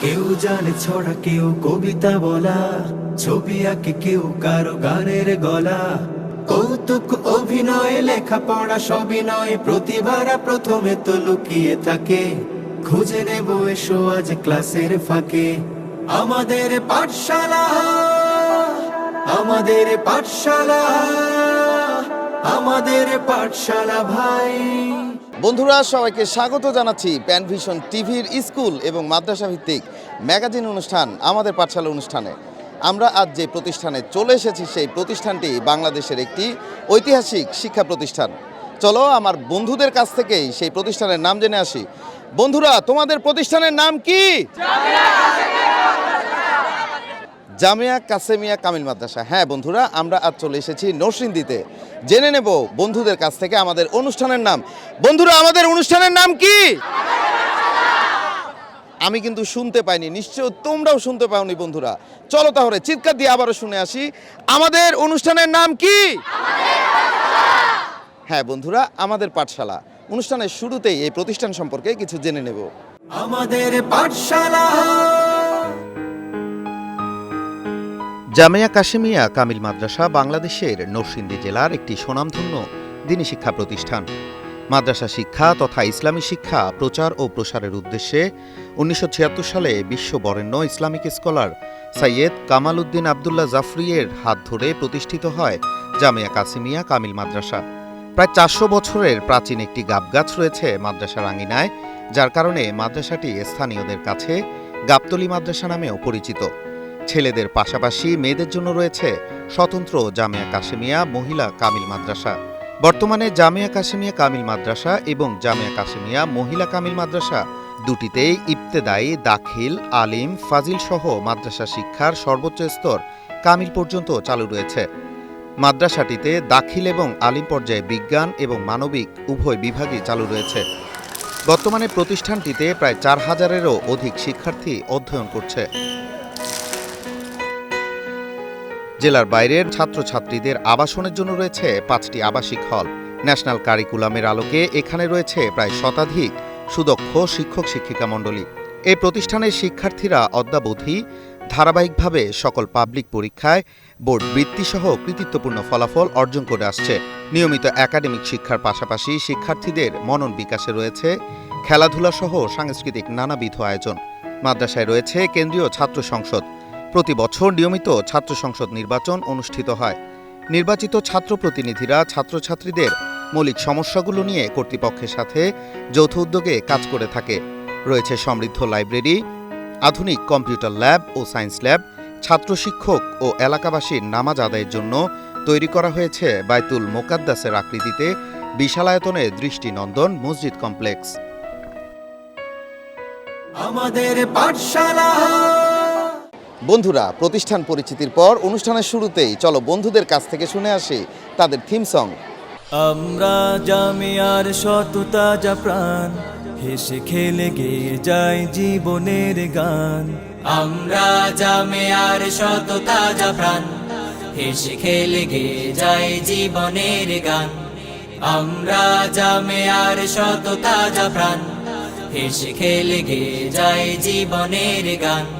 কেউ জানে ছড়া, কেউ কবিতা বলা, ছবি আঁকে কেউ কারও গানের গলা। কৌতুক, অভিনয় লেখাপড়া সবই নয় প্রতিভারা প্রথমে তো লুকিয়ে থাকে। খুঁজে নেব এসো আজ ক্লাসের ফাঁকে। আমাদের পাঠশালা আমাদের পাঠশালা আমাদের পাঠশালা ভাই। বন্ধুরা, সবাইকে স্বাগত জানাচ্ছি প্যান ভিশন টিভির স্কুল এবং মাদ্রাসা ভিত্তিক ম্যাগাজিন অনুষ্ঠান, আমাদের পাঠশালা অনুষ্ঠানে। আমরা আজ যে প্রতিষ্ঠানে চলে এসেছি, সেই প্রতিষ্ঠানটি বাংলাদেশের একটি ঐতিহাসিক শিক্ষা প্রতিষ্ঠান। চলো, আমার বন্ধুদের কাছ থেকেই সেই প্রতিষ্ঠানের নাম জেনে আসি। বন্ধুরা, তোমাদের প্রতিষ্ঠানের নাম কি? জামিয়া কাসেমিয়া কামিল মাদ্রাসা। হ্যাঁ বন্ধুরা, আমরা আজ চলে এসেছি নরসিংদীতে। জেনে নেব বন্ধুদের কাছ থেকে আমাদের অনুষ্ঠানের নাম। বন্ধুরা, আমাদের অনুষ্ঠানের নাম কি? আমি কিন্তু শুনতে পাইনি নিশ্চয় তোমরাও শুনতে পাওনি বন্ধুরা। চলো তাহলে চিৎকার দিয়ে আবারও শুনে আসি। আমাদের অনুষ্ঠানের নাম কি? হ্যাঁ বন্ধুরা, আমাদের পাঠশালা। অনুষ্ঠানের শুরুতেই এই প্রতিষ্ঠান সম্পর্কে কিছু জেনে নেব। আমাদের পাঠশালা। জামিয়া কাশেমিয়া কামিল মাদ্রাসা বাংলাদেশের নরসিংদী জেলার একটি সুনামধন্য দিনী শিক্ষা প্রতিষ্ঠান। মাদ্রাসা শিক্ষা তথা ইসলামী শিক্ষা প্রচার ও প্রসারের উদ্দেশ্যে উনিশশো ছিয়াত্তর সালে বিশ্ব বরেণ্য ইসলামিক স্কলার সৈয়দ কামাল উদ্দিন আবদুল্লাহ জাফরিয়ের হাত ধরে প্রতিষ্ঠিত হয় জামিয়া কাসিমিয়া কামিল মাদ্রাসা। প্রায় চারশো বছরের প্রাচীন একটি গাবগাছ রয়েছে মাদ্রাসার আঙিনায় যার কারণে মাদ্রাসাটি স্থানীয়দের কাছে গাবতলি মাদ্রাসা নামেও পরিচিত। ছেলেদের পাশাপাশি মেয়েদের জন্য রয়েছে স্বতন্ত্র জামিয়া কাশেমিয়া মহিলা কামিল মাদ্রাসা। বর্তমানে জামিয়া কাশেমিয়া কামিল মাদ্রাসা এবং জামিয়া কাশেমিয়া মহিলা কামিল মাদ্রাসা দুটিতেই ইবতেদায়ী, দাখিল, আলিম ফাজিল সহ মাদ্রাসা শিক্ষার সর্বোচ্চ স্তর কামিল পর্যন্ত চালু রয়েছে। মাদ্রাসাটিতে দাখিল এবং আলিম পর্যায়ে বিজ্ঞান এবং মানবিক উভয় বিভাগই চালু রয়েছে। বর্তমানে প্রতিষ্ঠানটিতে প্রায় চার হাজারেরও অধিক শিক্ষার্থী অধ্যয়ন করছে। জেলার বাইরের ছাত্রছাত্রীদের আবাসনের জন্য রয়েছে পাঁচটি আবাসিক হল। ন্যাশনাল কারিকুলামের আলোকে এখানে রয়েছে প্রায় শতাধিক সুদক্ষ শিক্ষক শিক্ষিকা মণ্ডলী। এই প্রতিষ্ঠানের শিক্ষার্থীরা অদ্যাবধি ধারাবাহিকভাবে সকল পাবলিক পরীক্ষায় বোর্ড বৃত্তিসহ কৃতিত্বপূর্ণ ফলাফল অর্জন করে আসছে। নিয়মিত একাডেমিক শিক্ষার পাশাপাশি শিক্ষার্থীদের মনন বিকাশে রয়েছে খেলাধুলা সহ সাংস্কৃতিক নানাবিধ আয়োজন। মাদ্রাসায় রয়েছে কেন্দ্রীয় ছাত্র সংসদ। প্রতি বছর নিয়মিত ছাত্র সংসদ নির্বাচন অনুষ্ঠিত হয়। নির্বাচিত ছাত্র প্রতিনিধিরা ছাত্রছাত্রীদের মৌলিক সমস্যাগুলো নিয়ে কর্তৃপক্ষের সাথে যৌথ উদ্যোগে কাজ করে থাকে। রয়েছে সমৃদ্ধ লাইব্রেরি, আধুনিক কম্পিউটার ল্যাব ও সায়েন্স ল্যাব, ছাত্র শিক্ষক ও এলাকাবাসীর নামাজ আদায়ের জন্য তৈরি করা হয়েছে বাইতুল মোকাদ্দাসের আকৃতিতে বিশালায়তনের দৃষ্টিনন্দন মসজিদ কমপ্লেক্স। আমাদের পাঠশালা বন্ধুরা, প্রতিষ্ঠান পরিচিতির পর অনুষ্ঠানের শুরুতেই চলো বন্ধুদের কাছ থেকে শুনে আসি তাদের থিম সং আমরা জামিয়ার সততা যা প্রাণ, হেসে খেলে গেয়ে যায় জীবনের গান। আমরা জামেয়ার সততা যা প্রাণ, হেসে খেলে গে যাই জীবনের গান। আমরা জামেয়ার সততা যা প্রাণ, হেসে খেলে গে যাই জীবনের গান।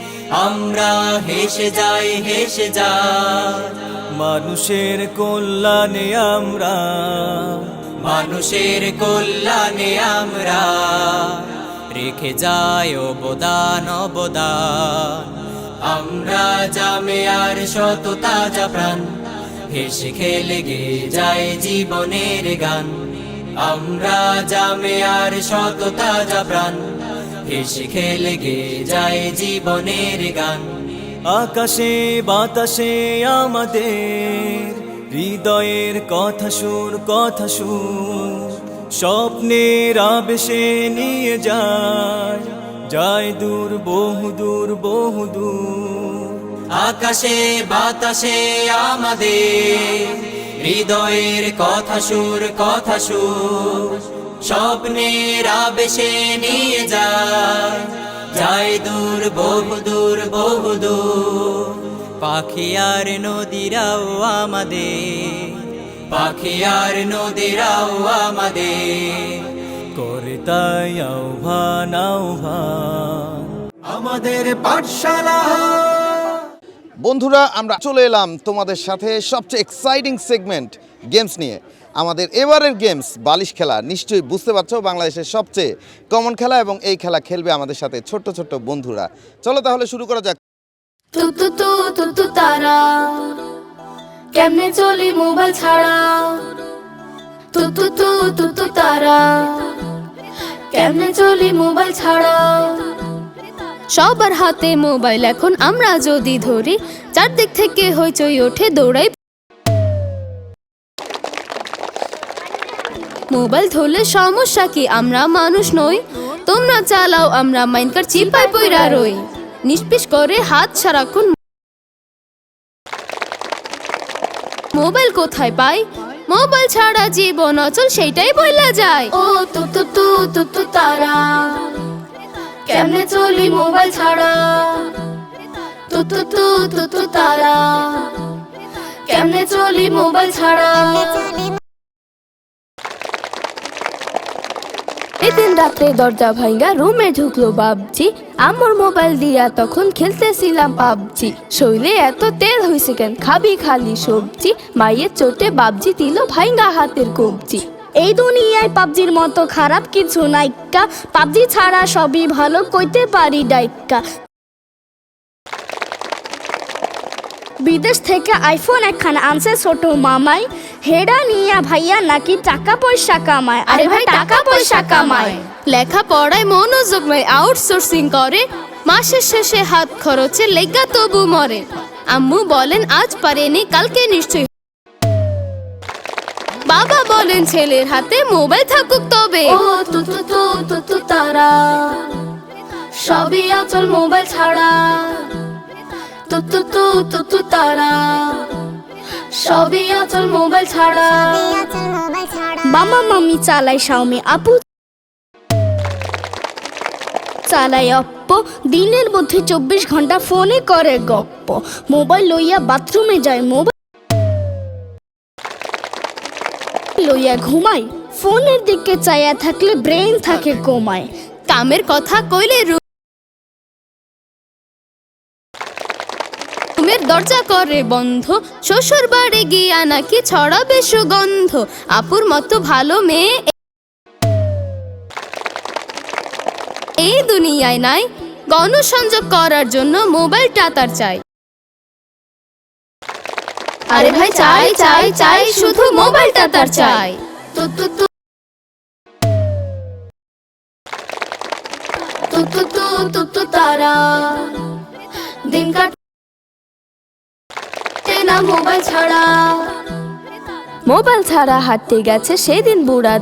আমরা হেসে যাই হেসে যাই মানুষের কল্যাণে আমরা। মানুষের কল্যাণে আমরা। রেখে যাই অবদান অবদান। আমরা জামে আর শত তাজা প্রাণ। হেসে খেলে গে যাই জীবনের গান। আমরা জামে আর শত তাজা প্রাণ। হেসে খেলে গে যাই জীবনের গান। আকাশে বাতাসে আমাদের হৃদয়ের কথা সুর কথা সুর। স্বপ্নের আবেশে নিয়ে যায় যায় দূর বহু দূর বহু দূর। আকাশে বাতাসে আমাদের হৃদয়ের কথা সুর কথা সুর। স্বপ্নের আবেশে নিয়ে যায়। যায় দূর, বহু দূর বহু দূর। পাখি আর নদীরাও আমাদের। পাখি আর নদীরাও আমাদের। করে তাই আহ্বান আহ্বান। আমাদের পাঠশালা। বন্ধুরা, আমরা চলে এলাম তোমাদের সাথে সবচেয়ে এক্সাইটিং সেগমেন্ট গেমস নিয়ে। আমাদের এবারের গেমস বালিশ খেলা নিশ্চয়ই বুঝতে পারছ বাংলাদেশের সবচেয়ে কমন খেলা এবং এই খেলা খেলবে আমাদের সাথে ছোট্ট ছোট্ট বন্ধুরা। চলো তাহলে শুরু করা যাক। তু তু তু তু তু তারা। কেমনে চলি মোবাইল ছাড়া? তু তু তু তু তু তারা। কেমনে চলি মোবাইল ছাড়া? সবার হাতে মোবাইল এখন আমরা যদি ধরি চারদিক থেকে হইচই ওঠে দৌড়াই মোবাইল ধরলে সমস্যা কি? আমরা মানুষ নই। তোমরা চালাও, আমরা মাইনকার চিপাই পইরা রই। নিষ্পিস করে হাত সারাক্ষণ মোবাইল কোথায় পাই? মোবাইল ছাড়া জীবন অচল সেইটাই বইলা যায়। ও তু তু তু তু তু তারা, কেমনে চলি মোবাইল ছাড়া? তু তু তু তু তু তারা, কেমনে চলি মোবাইল ছাড়া? এদিন রাত্রে দরজা ভাঙ্গা রুমে ঢুকলো বাবজি আমার মোবাইল দিয়া তখন খেলতেছিলাম পাবজি শৈলে এত তেল হয়েছে কেন? খাবি খালি সবজি। মায়ের চোটে বাবজি দিল ভাঙ্গা হাতের কবজি। এই দুনিয়ায় পাবজির মতো খারাপ কিছু নাইকা পাবজি ছাড়া সবই ভালো, কইতে পারি ডাইকা বিদেশ থেকে আইফোন একখান আনছে ছোট মামাই। হেডা নিয়া ভাইয়া নাকি টাকা পয়সা কামায়। আরে ভাই টাকা পয়সা কামায়। লেখা পড়ায় মনোযোগ নাই আউটসোর্সিং করে। মাসের শেষে হাত খরচে লেগা তবু মরে। আম্মু বলেন আজ পারেনি কালকে নিশ্চয়ই বাবা বলেন ছেলের হাতে মোবাইল থাকুক তবে। ও তু তু তু তু তু তারা। সবই আচল মোবাইল ছাড়া। তু তু তু তু তু, তারা। সবই আচল মোবাইল ছাড়া। মামা, মামি চালাই শাওমি আপু চালাই অপ্প দিনের মধ্যে চব্বিশ ঘণ্টা ফোনে করে গপ্প। মোবাইল লইয়া বাথরুমে যায়, মোবাইল লইয়া ঘুমাই ফোনের দিকে চাইয়া থাকলে ব্রেন থাকে কমায়। কামের কথা কইলে দরজা করে বন্ধ। শ্বশুর বাড়ি গিয়া নাকি ছড়াবে সুগন্ধ। আপুর মতো ভালো মেয়ে এই দুনিয়ায় নাই। গণসংযোগ করার জন্য মোবাইলটা তার চাই। আরে ভাই, চাই চাই চাই, শুধু মোবাইলটা তার চাই। তো তো তো তো তো, তারা। দিন কাট না মোবাইল ছাড়া। মোবাইল ছাড়া হাঁটতে গেছে সেদিন বুড়া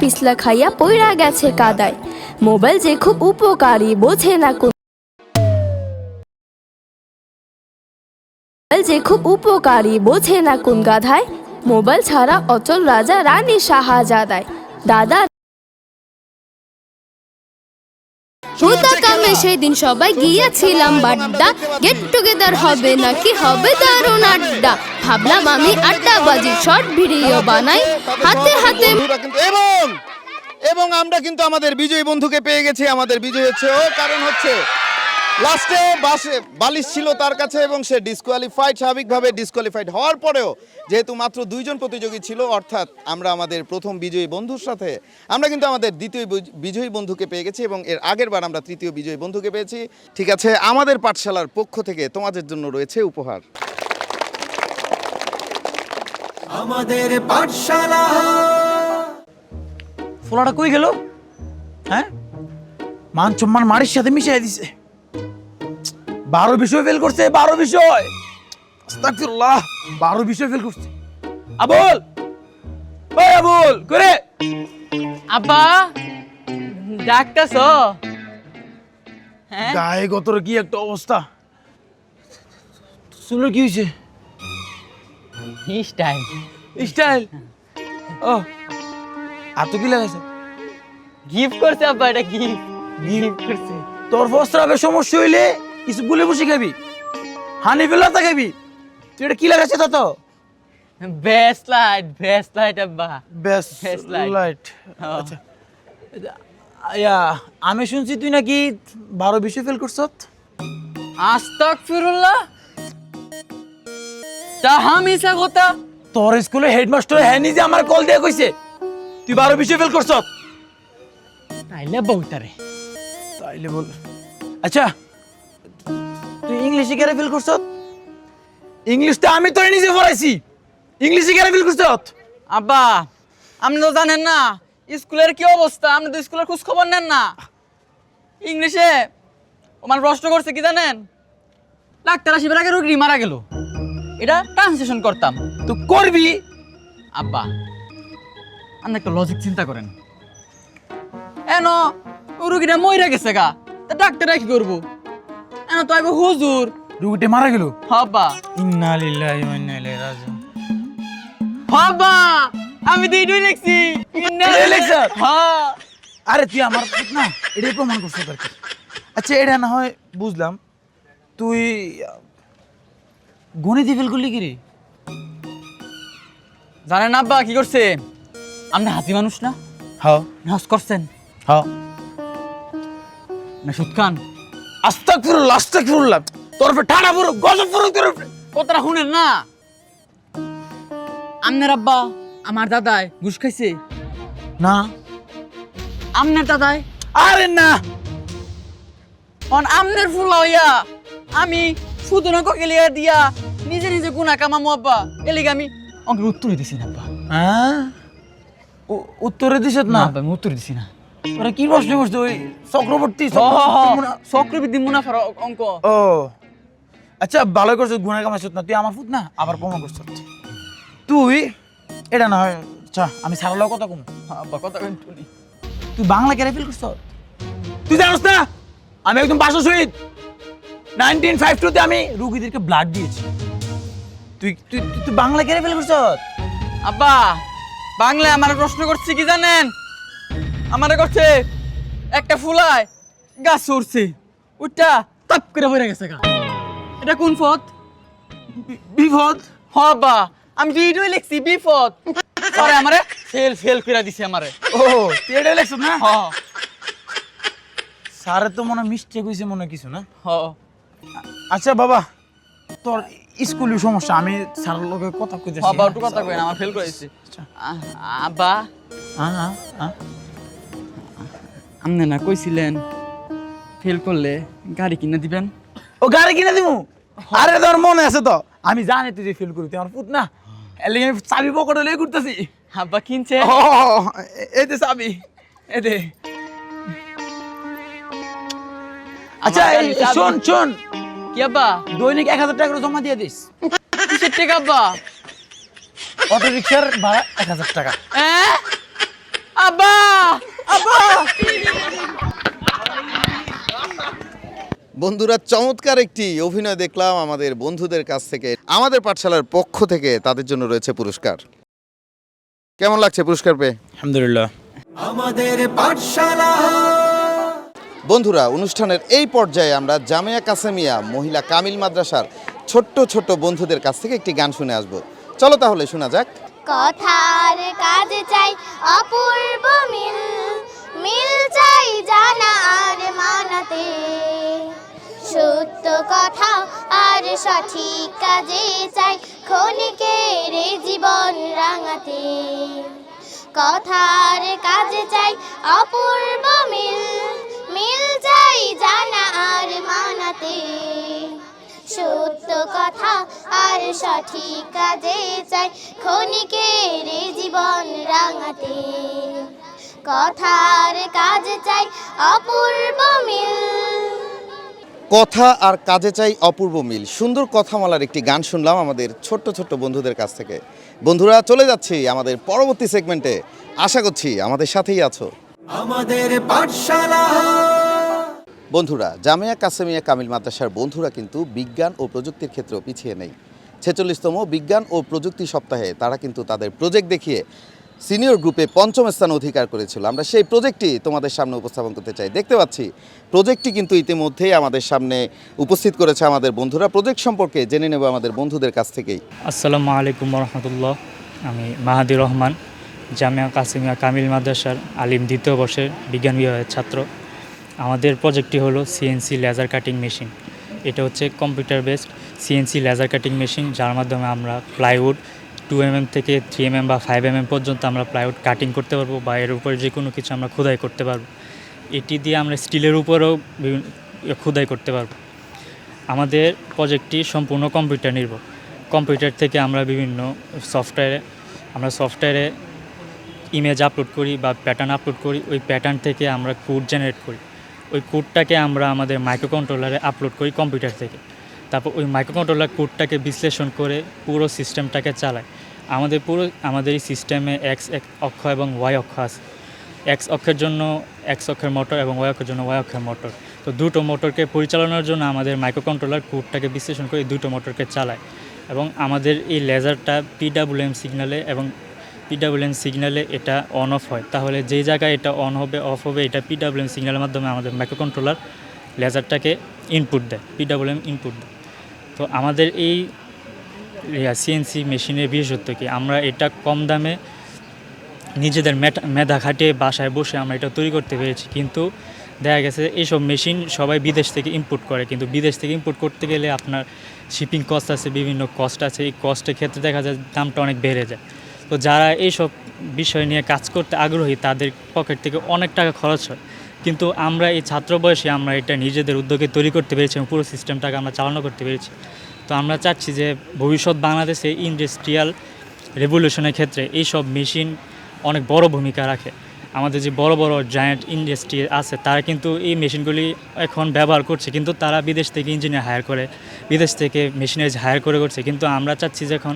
পিছলা খাইয়া গেছে কাদায়। মোবাইল যে খুব উপকারী, বোঝে না কোন যে খুব উপকারী, বোঝে না কোন গাধায়। মোবাইল ছাড়া অচল রাজা রানী শাহজাদায়। দাদা হুদা দিন সবাই গিয়েছিলাম বাড্ডা। গেট টুগেদার হবে নাকি হবে দারুণ আড্ডা। ভাবলাম আমি আড্ডা বাজি শর্ট ভিডিও বানাই। হাতে হাতে এবং এবং আমরা কিন্তু আমাদের বিজয়ী বন্ধুকে পেয়ে গেছি। আমাদের বিজয় হচ্ছে ও কারণ হচ্ছে লাস্টে বাসে বালিশ ছিল তার কাছে এবং সে ডিসকোয়ালিফাইড স্বাভাবিকভাবে ডিসকোয়ালিফাইড হওয়ার পরেও যেহেতু মাত্র দুইজন প্রতিযোগী ছিল অর্থাৎ আমরা আমাদের প্রথম বিজয়ী বন্ধুর সাথে আমরা কিন্তু আমাদের দ্বিতীয় বিজ- বিজয়ী বন্ধুকে পেয়ে গেছি এবং এর আগের বার আমরা তৃতীয় বিজয়ী বন্ধুকে পেয়েছি। ঠিক আছে আমাদের পাঠশালার পক্ষ থেকে তোমাদের জন্য রয়েছে উপহার। আমাদের পাঠশালা। ফোলাটা কই গেল? হ্যাঁ? মান সম্মান মারির সাথে মিশিয়ে দিছে। বারো বিষয় ফেল করছে বারো বিষয় আস্তাগফিরুল্লাহ বারো বিষয় ফেল করছে। আবুল ওই আবুল করে। আব্বা ডাকতেছ? হ্যাঁ? গায়ে গতর কি একটা অবস্থা? চুলের কি হয়েছে স্টাইল। স্টাইল? ও এত কি লাগাইছে? গিফট করছে আব্বা এটা গিফট। গিফট করছে। তোর প্রস্রাবে সমস্যা হইলে কিছু গুলে বসে খাবি? হানি ফেলাতা খাবি? তুই এটা কি লাগাইছে তত বেস্ট লাইট বেস্ট লাইট আব্বা। বেশ Best লাইট। আচ্ছা। ইয়া আমি শুনছি তুই নাকি বারো বিশে ফেল করছ? আস্তাক ফিরুল্লাহ তাহা মিছা কথা। তোর স্কুলে হেডমাস্টার হ্যাঁ নিজে আমার কল দিয়ে কইছে তুই বারো বিশে ফেল করছ? তাইলে বউতারে তাইলে বল। আচ্ছা তুই ইংলিশে কেন ফেল করছ ইংলিশটা আমি তোরে নিজে পড়াইছি। ইংলিশে কেন ফেল করছ আব্বা আপনি তো জানেন না স্কুলের কি অবস্থা? আপনি তো স্কুলের খোঁজ খবর নেন না। ইংলিশে আমার প্রশ্ন করছে কি জানেন? ডাক্তার আসিবার আগে রোগী মারা গেল। এটা ট্রান্সলেশন করতাম। তুই করবি? আব্বা আপনি একটা লজিক চিন্তা করেন। এন রুগীটা মইরা গেছে গা। তা ডাক্তার কি করব? এন তো আইবো হুজুর। রুগীটা মারা গেল? হাব্বা ইন্না লিল্লাহি ওয়া ইন্না ইলাইহি রাজিউন। হাব্বা আমি তো এটাই লিখছি। এটাই লিখছো? হ্যাঁ আরে তুই আমার না এটাই প্রমাণ করছিস দরকার আচ্ছা এটা না হয় বুঝলাম তুই গণিতে ফেল করলি কি রে? জানেন আব্বা কি করছে? আপনি হাসি মানুষ না? হ্যাঁ। নাচ করছেন? হ্যাঁ। না সুদ খান? আস্তাক ফুরুল আস্তাক ফুরুল্লাহ তোর উপরে ঠাড়া ফুরুক গজব ফুরুক তোর উপরে। কতটা শুনেন না? আমনের আব্বা আমার দাদায় ঘুষ খাইছে। না। আমনের দাদায়? আরে না। অন আমনের ফুলা হইয়া আমি সুদন ককেলিয়া দিয়া নিজে নিজে গুনা কামামু আব্বা। এলিগে আমি অঙ্কের উত্তর দিছি না আব্বা। হ্যাঁ? উত্তরে দিছত না? না আব্বা আমি উত্তর দিছি না। তোরা কি প্রশ্ন করছিস ওই চক্রবর্তী। চক্রবর্তী মুনাফার অঙ্ক। ও। আচ্ছা ভালো গুণা কামাইছিস না? তুই আমার ফুট না? আবার প্রমাণ করছিস তুই এটা না হয় আচ্ছা আমি সারালেও কথা কম। কথা তুই বাংলা কেন ফিল করছ? তুই জানোস না? আমি একদম পাঁচশো শহীদ। নাইনটিন ফাইভ টুতে আমি রুগীদেরকে ব্লাড দিয়েছি। তুই তুই তুই- তুই বাংলা কেন ফেল করছ? আব্বা বাংলায় আমার প্রশ্ন করছে কি জানেন? আমারে করছে একটা ফুলায় গাছ উড়ছে উঠটা তাপ করে পড়ে গেছে গা। এটা কোন পথ? বিপদ? হ আব্বা আমি ভিডিও লিখছি বিপদ। পরে আমারে ফেল ফেল করে দিছে আমারে। ও তুই এটা লেখছ না? হ। স্যারের তো মনে মিস্টেক হয়েছে মনে কিছু না? হ। আচ্ছা বাবা তোর স্কুলে সমস্যা আমি স্যারের লোকের কথা কইতেছি। আব্বা একটু কথা কই আমার ফেল করে দিছে। আ- আব্বা হ্যাঁ হ্যাঁ হ্যাঁ আপনি না কইছিলেন ফেল করলে গাড়ি কিনে দিবেন। ও গাড়ি কিনে দিমু? আরে তোর মনে আছে তো? আমি জানি তুই যে ফেল করবি আমার পুত না। এর লাগি আমি চাবি পকেটে লয়ে ঘুরতেছি। আব্বা কিনছে। ও এই দে চাবি এই দে। আচ্ছা। শোন শোন। কি আব্বা? দৈনিক এক হাজার টাকা করে জমা দিয়ে দিস। কিসের টাকা আব্বা? অটো রিক্সার ভাড়া এক হাজার টাকা। হ্যাঁ? আব্বা! বন্ধুরা চমৎকার একটি অভিনয় দেখলাম আমাদের বন্ধুদের কাছ থেকে। আমাদের পাঠশালার পক্ষ থেকে তাদের জন্য রয়েছে পুরস্কার। কেমন লাগছে পুরস্কার পেয়ে? আলহামদুলিল্লাহ। আমাদের পাঠশালা। বন্ধুরা অনুষ্ঠানের এই পর্যায়ে আমরা জামিয়া কাসেমিয়া মহিলা কামিল মাদ্রাসার ছোট্ট ছোট্ট বন্ধুদের কাছ থেকে একটি গান শুনে আসব। চলো তাহলে শোনা যাক। কথার কাজে চাই, অপূর্ব মিল মিল চাই জানা আর মানাতে। সত্য কথা আর সঠিক কাজে চাই ক্ষণিকের জীবন রাঙাতে। কথার কাজে চাই অপূর্ব মিল মিল চাই জানা আর মানাতে। সত্য কথা আর সঠিক কাজে চাই ক্ষণিকের জীবন রাঙাতে। কথার কাজে চাই অপূর্ব মিল। কথা আর কাজে চাই অপূর্ব মিল। সুন্দর কথামালার একটি গান শুনলাম আমাদের ছোট্ট ছোট্ট বন্ধুদের কাছ থেকে। বন্ধুরা চলে যাচ্ছি আমাদের পরবর্তী সেগমেন্টে আশা করছি আমাদের সাথেই আছো। আমাদের পাঠশালা। বন্ধুরা, জামিয়া কাসেমিয়া কামিল মাদ্রাসার বন্ধুরা কিন্তু বিজ্ঞান ও প্রযুক্তির ক্ষেত্রেও পিছিয়ে নেই। ছেচল্লিশতম বিজ্ঞান ও প্রযুক্তি সপ্তাহে তারা কিন্তু তাদের প্রজেক্ট দেখিয়ে সিনিয়র গ্রুপে পঞ্চম স্থান অধিকার করেছিল। আমরা সেই প্রজেক্টটি তোমাদের সামনে উপস্থাপন করতে চাই। দেখতে পাচ্ছি প্রজেক্টটি কিন্তু ইতিমধ্যেই আমাদের সামনে উপস্থিত করেছে আমাদের বন্ধুরা। প্রজেক্ট সম্পর্কে জেনে নেব আমাদের বন্ধুদের কাছ থেকেই। আসসালামু আলাইকুম রহমতুল্লাহ আমি মাহাদি রহমান, জামিয়া কাসিমিয়া কামিল মাদ্রাসার আলিম দ্বিতীয় বর্ষের বিজ্ঞান বিভাগের ছাত্র। আমাদের প্রজেক্টটি হলো সিএনসি লেজার কাটিং মেশিন এটা হচ্ছে computer based CNC laser cutting machine যার মাধ্যমে আমরা প্লাইউড টু এমএম থেকে থ্রি এমএম বা ফাইভ এমএম পর্যন্ত আমরা প্লাইউড কাটিং করতে পারব বা এর উপরে যে কোনো কিছু আমরা খোদাই করতে পারব। এটি দিয়ে আমরা স্টিলের উপরেও বিভিন্ন খোদাই করতে পারব। আমাদের প্রজেক্টটি সম্পূর্ণ কম্পিউটার নির্ভর। কম্পিউটার থেকে আমরা বিভিন্ন সফটওয়্যারে আমরা সফটওয়্যারে ইমেজ আপলোড করি বা প্যাটার্ন আপলোড করি। ওই প্যাটার্ন থেকে আমরা কোড জেনারেট করি। ওই কোডটাকে আমরা আমাদের মাইক্রো কন্ট্রোলারে আপলোড করি কম্পিউটার থেকে। তারপর ওই মাইক্রো কন্ট্রোলার কোডটাকে বিশ্লেষণ করে পুরো সিস্টেমটাকে চালায়। আমাদের পুরো, আমাদের এই সিস্টেমে এক্স অক্ষ এবং ওয়াই অক্ষ আছে। এক্স অক্ষের জন্য এক্স অক্ষের মোটর এবং ওয়াই অক্ষের জন্য ওয়াই অক্ষের মোটর তো দুটো মোটরকে পরিচালনার জন্য আমাদের মাইক্রো কন্ট্রোলার কোডটাকে বিশ্লেষণ করে দুটো মোটরকে চালায়। এবং আমাদের এই লেজারটা পিডাব্লিউএম সিগনালে এবং পিডাব্লিউএম সিগনালে এটা অন অফ হয়। তাহলে যেই জায়গায় এটা অন হবে অফ হবে, এটা পিডাব্লিউএম সিগন্যালের মাধ্যমে আমাদের মাইক্রো কন্ট্রোলার লেজারটাকে ইনপুট দেয় পিডাব্লিউএম ইনপুট দেয়। তো আমাদের এই সিএনসি মেশিনের বিশেষত্ব কি? আমরা এটা কম দামে নিজেদের মেধা খাটিয়ে বাসায় বসে আমরা এটা তৈরি করতে পেরেছি। কিন্তু দেখা গেছে এইসব মেশিন সবাই বিদেশ থেকে ইম্পোর্ট করে। কিন্তু বিদেশ থেকে ইম্পোর্ট করতে গেলে আপনার শিপিং কস্ট আছে, বিভিন্ন কস্ট আছে। এই কস্টের ক্ষেত্রে দেখা যায় দামটা অনেক বেড়ে যায়। তো যারা এইসব বিষয় নিয়ে কাজ করতে আগ্রহী, তাদের পকেট থেকে অনেক টাকা খরচ হয়। কিন্তু আমরা এই ছাত্র বয়সে আমরা এটা নিজেদের উদ্যোগে তৈরি করতে পেরেছি এবং পুরো সিস্টেমটাকে আমরা চালনা করতে পেরেছি। তো আমরা চাচ্ছি যে ভবিষ্যৎ বাংলাদেশে ইন্ডাস্ট্রিয়াল রেভলিউশনের ক্ষেত্রে এইসব মেশিন অনেক বড় ভূমিকা রাখে। আমাদের যে বড় বড় জায়ান্ট ইন্ডাস্ট্রি আছে, তারা কিন্তু এই মেশিনগুলি এখন ব্যবহার করছে। কিন্তু তারা বিদেশ থেকে ইঞ্জিনিয়ার হায়ার করে, বিদেশ থেকে মেশিনারিজ হায়ার করে করছে। কিন্তু আমরা চাচ্ছি যে এখন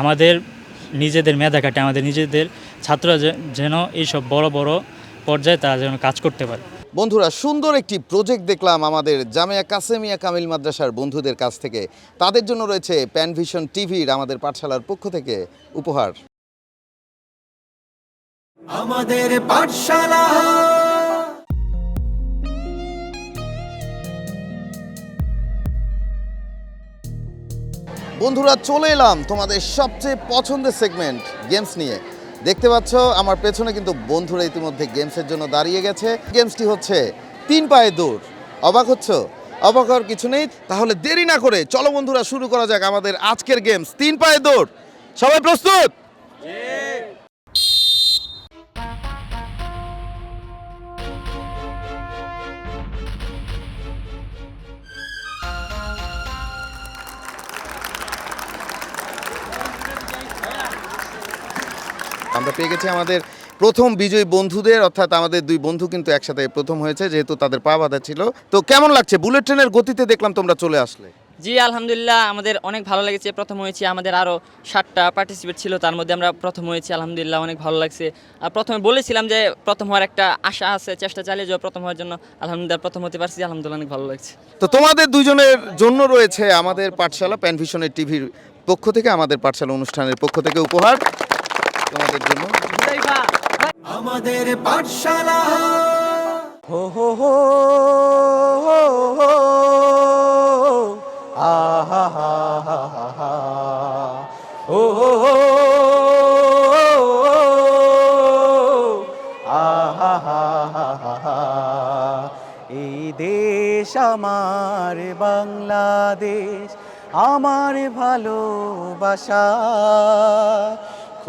আমাদের নিজেদের মেধা কাটে আমাদের নিজেদের ছাত্ররা যে- যেন এইসব বড় বড় পর্যায়ে তারা যেন কাজ করতে পারে। বন্ধুরা সুন্দর একটি প্রজেক্ট দেখলাম আমাদের জামিয়া কাসেমিয়া কামিল মাদ্রাসার বন্ধুদের কাছ থেকে। তাদের জন্য রয়েছে প্যানভিশন টিভির আমাদের পাঠশালার পক্ষ থেকে উপহার। আমাদের পাঠশালা বন্ধুরা, চলে এলাম তোমাদের সবচেয়ে পছন্দের সেগমেন্ট গেমস নিয়ে। দেখতে পাচ্ছ, আমার পেছনে কিন্তু বন্ধুরা ইতিমধ্যে গেমসের জন্য দাঁড়িয়ে গেছে। গেমসটি হচ্ছে তিন পায়ে দৌড়। অবাক হচ্ছ? অবাক হওয়ার কিছু নেই? তাহলে দেরি না করে চলো বন্ধুরা, শুরু করা যাক আমাদের আজকের গেমস তিন পায়ে দৌড়। সবাই প্রস্তুত? আমরা পেয়ে গেছি আমাদের প্রথম বিজয়ী বন্ধুদের অর্থাৎ আমাদের দুই বন্ধু কিন্তু একসাথে প্রথম হয়েছে যেহেতু তাদের পা বাঁধা ছিল। তো কেমন লাগছে? বুলেট ট্রেনের গতিতে দেখলাম তোমরা চলে আসলে। জি আলহামদুলিল্লাহ আমাদের অনেক ভালো লেগেছে। প্রথম হয়েছি আমাদের আরও ষাটটা পার্টিসিপেট ছিল তার মধ্যে আমরা প্রথম হয়েছি আলহামদুলিল্লাহ অনেক ভালো লাগছে। আর প্রথমে বলেছিলাম যে প্রথম হওয়ার একটা আশা আছে চেষ্টা চালিয়ে যাওয়া প্রথম হওয়ার জন্য। আলহামদুলিল্লাহ প্রথম হতে পারছি আলহামদুলিল্লাহ অনেক ভালো লাগছে। তো তোমাদের দুজনের জন্য রয়েছে আমাদের পাঠশালা প্যানভিশনের টিভির পক্ষ থেকে আমাদের পাঠশালা অনুষ্ঠানের পক্ষ থেকে উপহার। তোমাদের জন্য। আমাদের পাঠশালা। হো হো হো হো হো আহা হা হা হা হা হো হো আহা হা হা হা হা এই দেশ আমার বাংলাদেশ আমার ভালোবাসা।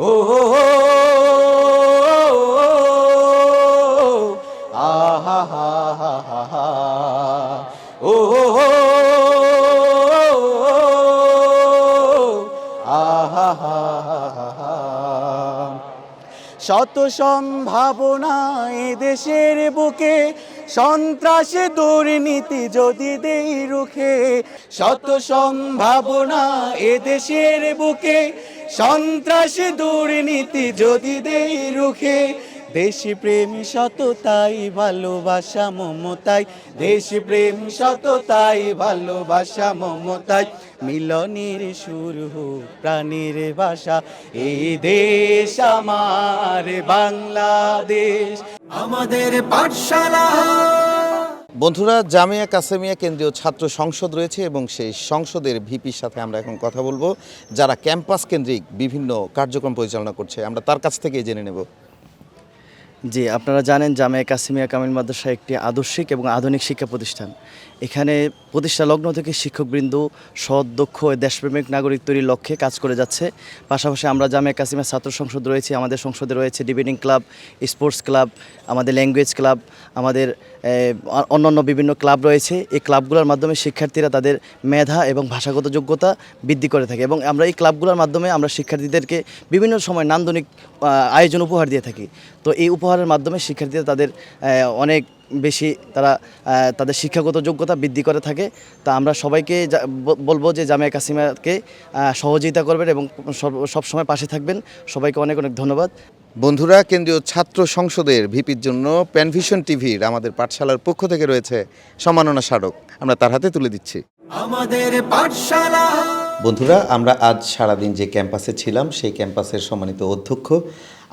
ও আহা হা হা হা হা ও হো হো আহা হা হা শত সম্ভাবনা এ দেশের বুকে সন্ত্রাস দুর্নীতি যদি দেই রুখে শত সম্ভাবনা এ দেশের বুকে সন্ত্রাস দুর্নীতি যদি দেই রুখে, দেশি প্রেম সততাই, ভালোবাসা মমতাই। দেশি প্রেম সততাই, ভালোবাসা মমতাই। মিলনের সুর হোক প্রাণীর ভাষা, এই দেশ আমার বাংলাদেশ। আমাদের পাঠশালা বন্ধুরা, জামিয়া কাসেমিয়া কেন্দ্রীয় ছাত্র সংসদ রয়েছে এবং সেই সংসদের ভিপির সাথে আমরা এখন কথা বলব, যারা ক্যাম্পাস কেন্দ্রিক বিভিন্ন কার্যক্রম পরিচালনা করছে। আমরা তার কাছ থেকেই জেনে নেব। জি, আপনারা জানেন জামিয়া কাসিমিয়া কামিল মাদ্রাসা একটি আদর্শিক এবং আধুনিক শিক্ষা প্রতিষ্ঠান। এখানে প্রতিষ্ঠা লগ্ন থেকে শিক্ষকবৃন্দ, সৎ, দক্ষ দেশপ্রেমিক নাগরিক তৈরির লক্ষ্যে কাজ করে যাচ্ছে। পাশাপাশি আমরা জামিয়া কাসিমিয়া ছাত্র সংসদ রয়েছে, আমাদের সংসদে রয়েছে ডিবেটিং ক্লাব, স্পোর্টস ক্লাব, আমাদের ল্যাঙ্গুয়েজ ক্লাব, আমাদের অন্যান্য বিভিন্ন ক্লাব রয়েছে। এই ক্লাবগুলোর মাধ্যমে শিক্ষার্থীরা তাদের মেধা এবং ভাষাগত যোগ্যতা বৃদ্ধি করে থাকে এবং আমরা এই ক্লাবগুলোর মাধ্যমে আমরা শিক্ষার্থীদেরকে বিভিন্ন সময় নান্দনিক আয়োজন উপহার দিয়ে থাকি। তো এই উপহারের মাধ্যমে শিক্ষার্থীরা তাদের অনেক বেশি তারা তাদের শিক্ষাগত যোগ্যতা বৃদ্ধি করে থাকে। তা আমরা সবাইকে বলব যে জামিয়া কাসিমাকে সহযোগিতা করবেন এবং সব- সবসময় পাশে থাকবেন। সবাইকে অনেক অনেক ধন্যবাদ। বন্ধুরা কেন্দ্রীয় ছাত্র সংসদের ভিপির জন্য প্যানভিশন টিভির আমাদের পাঠশালার পক্ষ থেকে রয়েছে সম্মাননা স্মারক। আমরা তার হাতে তুলে দিচ্ছি। আমাদের পাঠশালা। বন্ধুরা আমরা আজ সারাদিন যে ক্যাম্পাসে ছিলাম সেই ক্যাম্পাসের সম্মানিত অধ্যক্ষ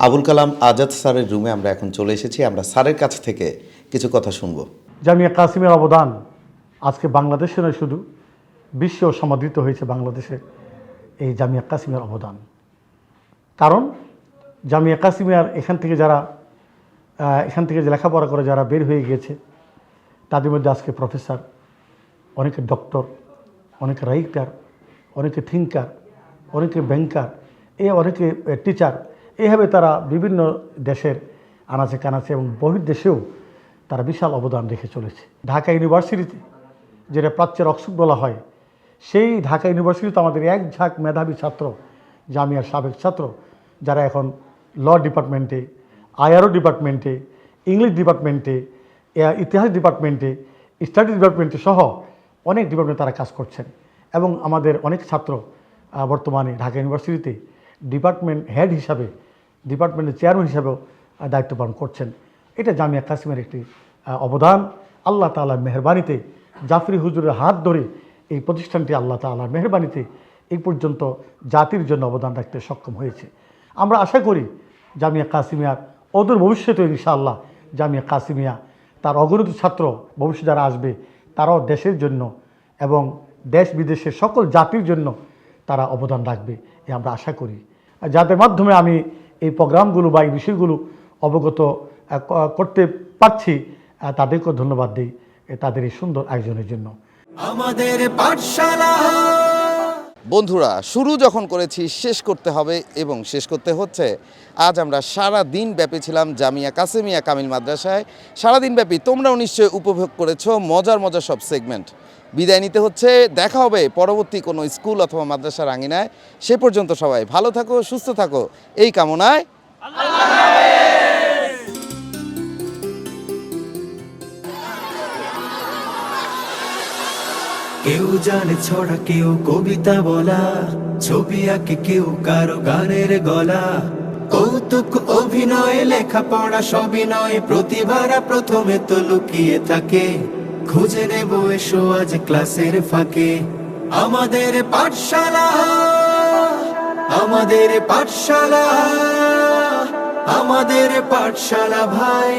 আবুল কালাম আজাদ স্যারের রুমে আমরা এখন চলে এসেছি। আমরা স্যারের কাছ থেকে কিছু কথা শুনব। জামিয়া কাসিমের অবদান আজকে বাংলাদেশে নয়, শুধু বিশ্ব সমাদৃত হয়েছে বাংলাদেশে এই জামিয়া কাসিমের অবদান। কারণ জামিয়া কাসিমিয়ার এখান থেকে যারা এখান থেকে যে লেখাপড়া করে যারা বের হয়ে গিয়েছে, তাদের মধ্যে আজকে প্রফেসর, অনেকে ডক্টর, অনেকে রাইটার, অনেকে থিঙ্কার, অনেকে ব্যাংকার, এ অনেকে টিচার এইভাবে তারা বিভিন্ন দেশের আনাচে কানাচে এবং বহির্দেশেও তারা বিশাল অবদান রেখে চলেছে। ঢাকা ইউনিভার্সিটিতে যেটা প্রাচ্যের অক্সুক বলা হয়, সেই ঢাকা ইউনিভার্সিটিতে আমাদের এক ঝাঁক মেধাবী ছাত্র, জামিয়ার সাবেক ছাত্র, যারা এখন ল ডিপার্টমেন্টে আইআরও ডিপার্টমেন্টে ইংলিশ ডিপার্টমেন্টে ইতিহাস ডিপার্টমেন্টে স্টাডি ডিপার্টমেন্টে সহ অনেক ডিপার্টমেন্টে তারা কাজ করছেন। এবং আমাদের অনেক ছাত্র বর্তমানে ঢাকা ইউনিভার্সিটিতে ডিপার্টমেন্ট হেড হিসাবে ডিপার্টমেন্টের চেয়ারম্যান হিসাবেও দায়িত্ব পালন করছেন। এটা জামিয়া কাসিমের একটি অবদান। আল্লাহ তাআলার মেহরবানিতে জাফরি হুজুরের হাত ধরে এই প্রতিষ্ঠানটি আল্লাহ তাআলার মেহরবানিতে এই পর্যন্ত জাতির জন্য অবদান রাখতে সক্ষম হয়েছে। আমরা আশা করি জামিয়া কাসিমিয়ার অদূর ভবিষ্যতে ইনশাআল্লাহ জামিয়া কাসিমিয়া তার অগণিত ছাত্র ভবিষ্যতে যারা আসবে, তারাও দেশের জন্য এবং দেশ বিদেশের সকল জাতির জন্য তারা অবদান রাখবে, এ আমরা আশা করি। যাদের মাধ্যমে আমি প্রোগ্রামগুলো বা এই বিষয়গুলো অবগত করতে পারছি তাদেরকেও ধন্যবাদ দিই তাদের এই সুন্দর আয়োজনের জন্য। আমাদের পাঠশালা। বন্ধুরা শুরু যখন করেছি শেষ করতে হবে এবং শেষ করতে হচ্ছে। আজ আমরা সারা দিন ব্যাপী ছিলাম জামিয়া কাসেমিয়া কামিল মাদ্রাসায়। সারা দিন ব্যাপী তোমরাও নিশ্চয়ই উপভোগ করেছ মজার মজার সব সেগমেন্ট বিদায় নিতে হচ্ছে। দেখা হবে পরবর্তী কোনো স্কুল অথবা মাদ্রাসার আঙিনায়। সে পর্যন্ত সবাই ভালো থাকো, সুস্থ থাকো। এই কামনায় কেউ জানে ছড়া, কেউ কবিতা বলা, ছবি আঁকে কেউ কারও গানের গলা। কৌতুক, অভিনয়, লেখাপড়া সবই নয়, প্রতিভারা প্রথমে তো লুকিয়ে থাকে। খুঁজে নেব এসো আজ ক্লাসের ফাঁকে। আমাদের পাঠশালা আমাদের পাঠশালা আমাদের পাঠশালা ভাই।